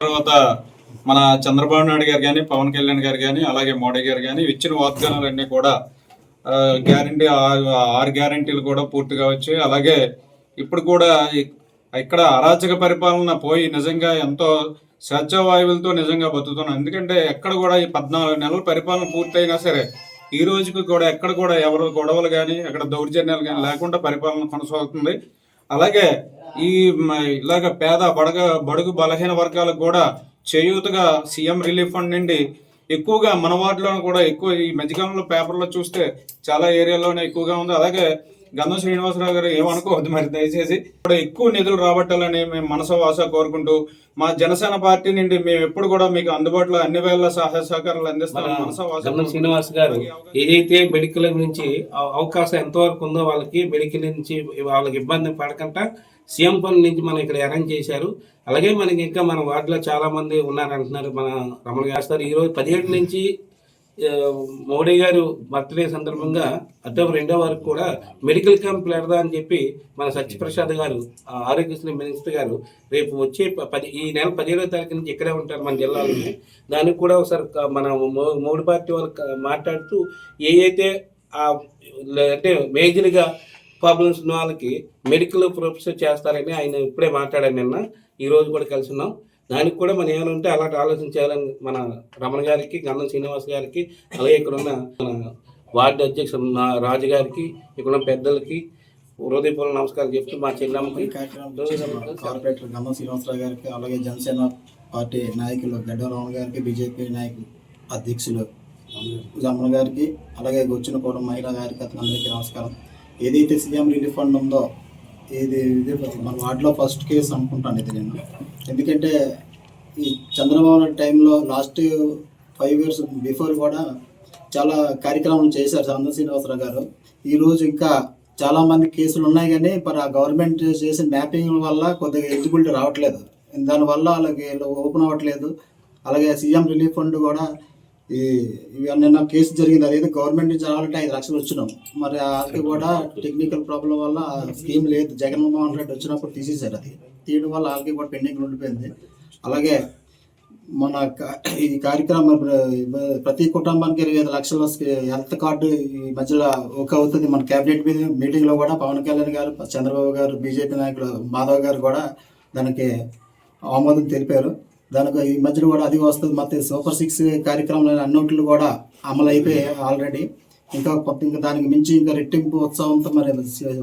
తర్వాత మన చంద్రబాబు నాయుడు గారు కానీ పవన్ కళ్యాణ్ గారు కానీ అలాగే మోడీ గారు కానీ ఇచ్చిన వాగ్దానాలన్నీ కూడా గ్యారంటీ ఆరు గ్యారంటీలు కూడా పూర్తిగా వచ్చాయి అలాగే ఇప్పుడు కూడా ఇక్కడ అరాచక పరిపాలన పోయి నిజంగా ఎంతో స్వచ్ఛవాయువులతో నిజంగా బతుకుతున్నాం. ఎందుకంటే ఎక్కడ కూడా ఈ పద్నాలుగు నెలల పరిపాలన పూర్తయినా సరే ఈ రోజుకి కూడా ఎక్కడ కూడా ఎవరు గొడవలు కానీ అక్కడ దౌర్జన్యాలు కానీ లేకుండా పరిపాలన కొనసాగుతుంది. అలాగే ఈ మ- ఇలాగ పేద బడగ బడుగు బలహీన వర్గాలకు కూడా చేయూతగా సీఎం రిలీఫ్ ఫండ్ నుండి ఎక్కువగా మన వార్డులో కూడా ఎక్కువ ఈ మధ్యకాలంలో పేపర్లో చూస్తే చాలా ఏరియాలోనే ఎక్కువగా ఉంది. అలాగే గంధం శ్రీనివాసరావు గారు ఏమనుకోవద్దు మరి దయచేసి. ఇప్పుడు ఎక్కువ నిధులు రాబట్టాలని మేము మనస వాస కోరుకుంటూ మా జనసేన పార్టీ నుండి మేము ఎప్పుడు కూడా మీకు అందుబాటులో అన్ని వేళ సహాయ సహకారాలు అందిస్తాం శ్రీనివాస్ గారు ఏదైతే మెడికల్ నుంచి అవ- అవకాశం ఎంతవరకు ఉందో వాళ్ళకి మెడికల్ నుంచి వాళ్ళకి ఇబ్బంది పడకుండా సీఎం ఫండ్ నుంచి మనం ఇక్కడ అరేంజ్ చేశారు. అలాగే మనకి ఇంకా మన వార్డులో చాలా మంది ఉన్నారంటున్నారు మన రమణ గారు. ఈ రోజు పదిహేడు నుంచి మోడీ గారు బర్త్డే సందర్భంగా అక్టోబర్ రెండో వరకు కూడా మెడికల్ క్యాంప్ పెడదా అని చెప్పి మన సత్యప్రసాద్ గారు ఆ, ఆరోగ్యశ్రీ మినిస్టర్ గారు రేపు వచ్చే పది ఈ నెల పదిహేడో తారీఖు నుంచి ఇక్కడే ఉంటారు మన జిల్లాలోనే దానికి కూడా ఒకసారి మన మూడు పార్టీ వాళ్ళు మాట్లాడుతూ ఏ అయితే ఆ అంటే మేజర్గా ప్రాబ్లమ్స్ ఉన్న వాళ్ళకి మెడికల్ ప్రొఫెసర్ చేస్తారని ఆయన ఇప్పుడే మాట్లాడాను నిన్న. ఈరోజు కూడా కలిసి ఉన్నాం. దానికి కూడా మనం ఏమైనా ఉంటే అలాంటి ఆలోచన చేయాలని మన రమణ గారికి గంధం శ్రీనివాస్ గారికి అలాగే ఇక్కడ ఉన్న మన వార్డు అధ్యక్షుడు నా రాజు గారికి ఇక్కడ ఉన్న పెద్దలకి హృదయపూర్వక నమస్కారం చెప్తూ మా చెల్లమ్మకి కార్పొరేటర్ గంధం శ్రీనివాసరావు గారికి అలాగే జనసేన పార్టీ నాయకులు గడ్డరామన్ గారికి బీజేపీ నాయకులు అధ్యక్షులు రమణ గారికి అలాగే వచ్చిన కూడా మహిళా గారికి అందరికీ నమస్కారం. ఏదైతే సీఎం రిలీఫ్ ఫండ్ ఉందో ఇది ఇది మన వార్డులో ఫస్ట్ కేసు అనుకుంటాను ఇది నేను. ఎందుకంటే ఈ చంద్రబాబు నాయుడు టైంలో లాస్ట్ ఫైవ్ ఇయర్స్ బిఫోర్ కూడా చాలా కార్యక్రమాలు చేశారు చంద్ర శ్రీనివాసరావు గారు. ఈరోజు ఇంకా చాలామంది కేసులు ఉన్నాయి కానీ మరి ఆ గవర్నమెంట్ చేసిన మ్యాపింగ్ వల్ల కొద్దిగా ఎలిజిబిలిటీ రావట్లేదు. దానివల్ల వాళ్ళకి ఓపెన్ అవ్వట్లేదు. అలాగే సీఎం రిలీఫ్ ఫండ్ కూడా ఈ నిన్న కేసు జరిగింది. అదేదో గవర్నమెంట్ నుంచి రావాలంటే ఐదు లక్షలు వచ్చినాం. మరి అది కూడా టెక్నికల్ ప్రాబ్లం వల్ల స్కీమ్ లేదు. జగన్మోహన్ రెడ్డి వచ్చినప్పుడు తీసేశారు అది. తీయడం వల్ల వాళ్ళకి కూడా పెండింగ్ ఉండిపోయింది. అలాగే మన ఈ కార్యక్రమం ప్రతి కుటుంబానికి ఇరవై ఐదు లక్షల హెల్త్ కార్డు ఈ మధ్యలో ఒక అవుతుంది. మన కేబినెట్ మీటింగ్లో కూడా పవన్ కళ్యాణ్ గారు చంద్రబాబు గారు బీజేపీ నాయకులు మాధవ్ గారు కూడా దానికి ఆమోదం తెలిపారు. దానికి ఈ మధ్యలో కూడా అది వస్తుంది. మొత్తం సూపర్ సిక్స్ కార్యక్రమాలు అన్నింటిలో కూడా అమలు అయిపోయాయి ఆల్రెడీ. ఇంకా కొత్త ఇంకా దానికి మించి ఇంకా రెట్టింపు ఉత్సవంతో మరి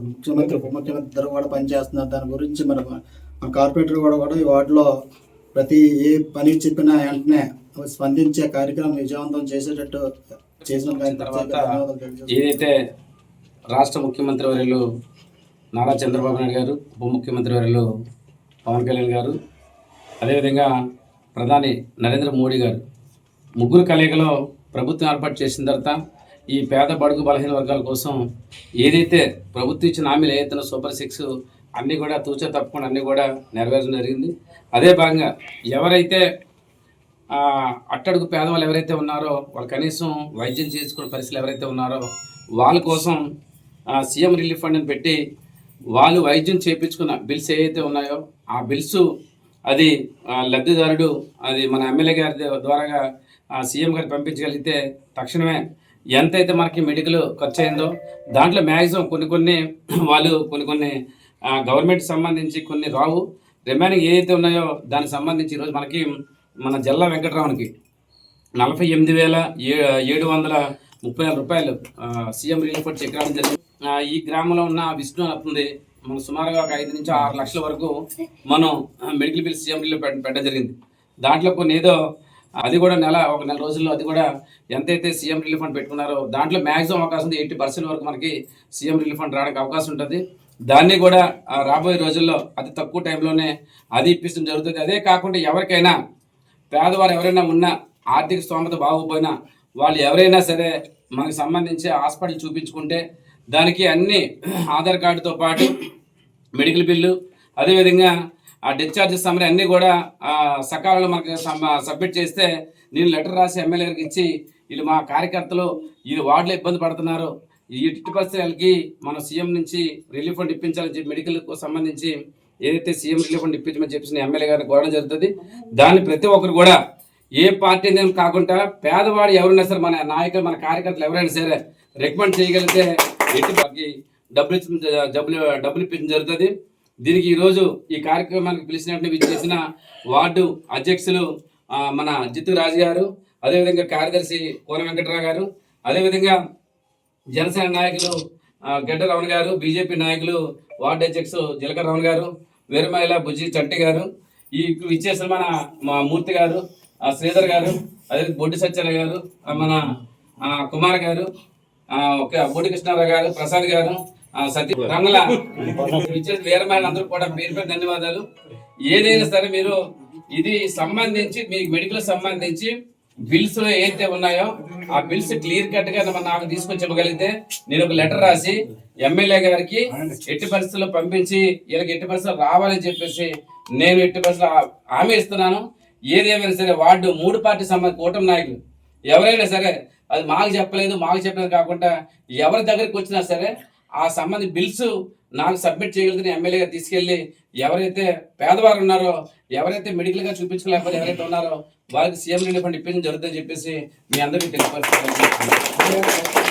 ముఖ్యమంత్రి ఉప ముఖ్యమంత్రి ఇద్దరు కూడా పనిచేస్తున్నారు. దాని గురించి మరి మన కార్పొరేటర్ కూడా కూడా ఈ వార్డులో ప్రతి ఏ పని చెప్పినా వెంటనే స్పందించే కార్యక్రమం విజయవంతం చేసేటట్టు చేసిన తర్వాత. ఏదైతే రాష్ట్ర ముఖ్యమంత్రి వర్యులు నారా చంద్రబాబు నాయుడు గారు ఉప ముఖ్యమంత్రి వర్యులు పవన్ కళ్యాణ్ గారు అదేవిధంగా ప్రధాని నరేంద్ర మోడీ గారు. ముగ్గురు కలయికలో ప్రభుత్వం ఏర్పాటు చేసిన తర్వాత ఈ పేద బడుగు బలహీన వర్గాల కోసం ఏదైతే ప్రభుత్వం ఇచ్చిన హామీలు ఏదైతే సూపర్ సిక్స్ అన్నీ కూడా తూచా తప్పకుండా అన్నీ కూడా నెరవేర్చడం జరిగింది. అదే భాగంగా ఎవరైతే అట్టడుగు పేదవాళ్ళు ఎవరైతే ఉన్నారో వాళ్ళు కనీసం వైద్యం చేసుకునే పరిస్థితులు ఎవరైతే ఉన్నారో వాళ్ళ కోసం సీఎం రిలీఫ్ ఫండ్ని పెట్టి వాళ్ళు వైద్యం చేయించుకున్న బిల్స్ ఏవైతే ఉన్నాయో ఆ బిల్స్ అది లబ్ధిదారుడు అది మన ఎమ్మెల్యే గారి ద్వారా ద్వారాగా సీఎం గారికి పంపించగలిగితే తక్షణమే ఎంతైతే మనకి మెడికల్ ఖర్చు అయిందో దాంట్లో మ్యాక్సిమం కొన్ని కొన్ని వాళ్ళు కొన్ని కొన్ని గవర్నమెంట్ సంబంధించి కొన్ని రావు. రిమైనింగ్ ఏదైతే ఉన్నాయో దానికి సంబంధించి ఈరోజు మనకి మన జల్లా వెంకటరావునికి నలభై ఎనిమిది వేల ఏ- ఏడు వందల ముప్పై ఆరు రూపాయలు సీఎం రిలీఫ్ ఫండ్ చెక్ రావడం జరిగింది. ఈ గ్రామంలో ఉన్న విష్ణు అవుతుంది మనం సుమారుగా ఒక ఐదు నుంచి ఆరు లక్షల వరకు మనం మెడికల్ బిల్ సీఎం రిలీఫ్ పెట్టడం జరిగింది. దాంట్లో కొన్ని ఏదో అది కూడా నెల ఒక నెల రోజుల్లో అది కూడా ఎంతైతే సీఎం రిలీఫ్ ఫండ్ పెట్టుకున్నారో దాంట్లో మ్యాక్సిమం అవకాశం ఉంది ఎయిటీ పర్సెంట్ వరకు మనకి సీఎం రిలీఫ్ ఫండ్ రావడానికి అవకాశం ఉంటుంది. దాన్ని కూడా రాబోయే రోజుల్లో అతి తక్కువ టైంలోనే అది ఇప్పించడం జరుగుతుంది. అదే కాకుండా ఎవరికైనా పేదవారు ఎవరైనా ఉన్నా ఆర్థిక స్తోమత బాగోపోయినా వాళ్ళు ఎవరైనా సరే మనకు సంబంధించి హాస్పిటల్ చూపించుకుంటే దానికి అన్ని ఆధార్ కార్డుతో పాటు మెడికల్ బిల్లు అదేవిధంగా ఆ డిశ్చార్జెస్ సమరీ అన్నీ కూడా సకాలంలో మనకి సబ్మిట్ చేస్తే నేను లెటర్ రాసి ఎమ్మెల్యే గారికి ఇచ్చి వీళ్ళు మా కార్యకర్తలు ఈ వార్డులో ఇబ్బంది పడుతున్నారు. ఈ ఇటు పరిస్థితులకి మన సీఎం నుంచి రిలీఫ్ ఫండ్ ఇప్పించాలని చెప్పి మెడికల్కు సంబంధించి ఏదైతే సీఎం రిలీఫ్ ఫండ్ ఇప్పించమని చెప్పేసి ఎమ్మెల్యే గారిని కోరడం జరుగుతుంది. దాన్ని ప్రతి ఒక్కరు కూడా ఏ పార్టీ అనేది కాకుండా పేదవాడు ఎవరైనా సరే మన నాయకులు మన కార్యకర్తలు ఎవరైనా సరే రికమెండ్ చేయగలిగితే ఎట్టి డబ్బులు ఇచ్చిన డబ్బులు డబ్బులు ఇప్పించడం జరుగుతుంది. దీనికి ఈరోజు ఈ కార్యక్రమానికి పిలిచినట్టు విచ్చేసిన వార్డు అధ్యక్షులు మన జిత్తు రాజు గారు అదేవిధంగా కార్యదర్శి కోన వెంకటరావు గారు అదేవిధంగా జనసేన నాయకులు గడ్డ రమణ గారు బీజేపీ నాయకులు వార్డు అధ్యక్షులు జీలకర్ర రమణ గారు వీరమహిళ బుజ్జి చట్టి గారు ఈ ఇచ్చేసిన మన మా మూర్తి గారు శ్రీధర్ గారు అదే బొడ్డి సత్యన గారు మన కుమార్ గారు ఆ, కృష్ణారావు గారు ప్రసాద్ గారు ఆ, సతీ రంగుల. అందరూ కూడా పేరు పేరు ధన్యవాదాలు. ఏదైనా సరే మీరు ఇది సంబంధించి మీ మెడికల్ సంబంధించి బిల్స్లో ఏదైతే ఉన్నాయో ఆ బిల్స్ క్లియర్ కట్గా మన నాకు తీసుకొచ్చి ఇవ్వగలిగితే నేను ఒక లెటర్ రాసి ఎమ్మెల్యే గారికి ఎట్టి పరిస్థితుల్లో పంపించి వీళ్ళకి ఎట్టి పరిస్థితులు రావాలని చెప్పేసి నేను ఎట్టి పరిస్థితులు హామీ ఇస్తున్నాను. ఏది ఏమైనా సరే వార్డు మూడు పార్టీ సంబంధ కూటమి నాయకులు ఎవరైనా సరే అది మాకు చెప్పలేదు మాకు చెప్పలేదు కాకుండా ఎవరి దగ్గరికి వచ్చినా సరే ఆ సంబంధి బిల్స్ నాకు సబ్మిట్ చేయగలిగిన ఎమ్మెల్యేగా తీసుకెళ్ళి ఎవరైతే పేదవారు ఉన్నారో ఎవరైతే మెడికల్గా చూపించలేకపోతే ఎవరైతే ఉన్నారో వారికి సీఎం రిలీఫ్ ఫండ్ ఇప్పించడం జరుగుతుందని చెప్పేసి మీ అందరికీ తెలియపరుస్తున్నాను.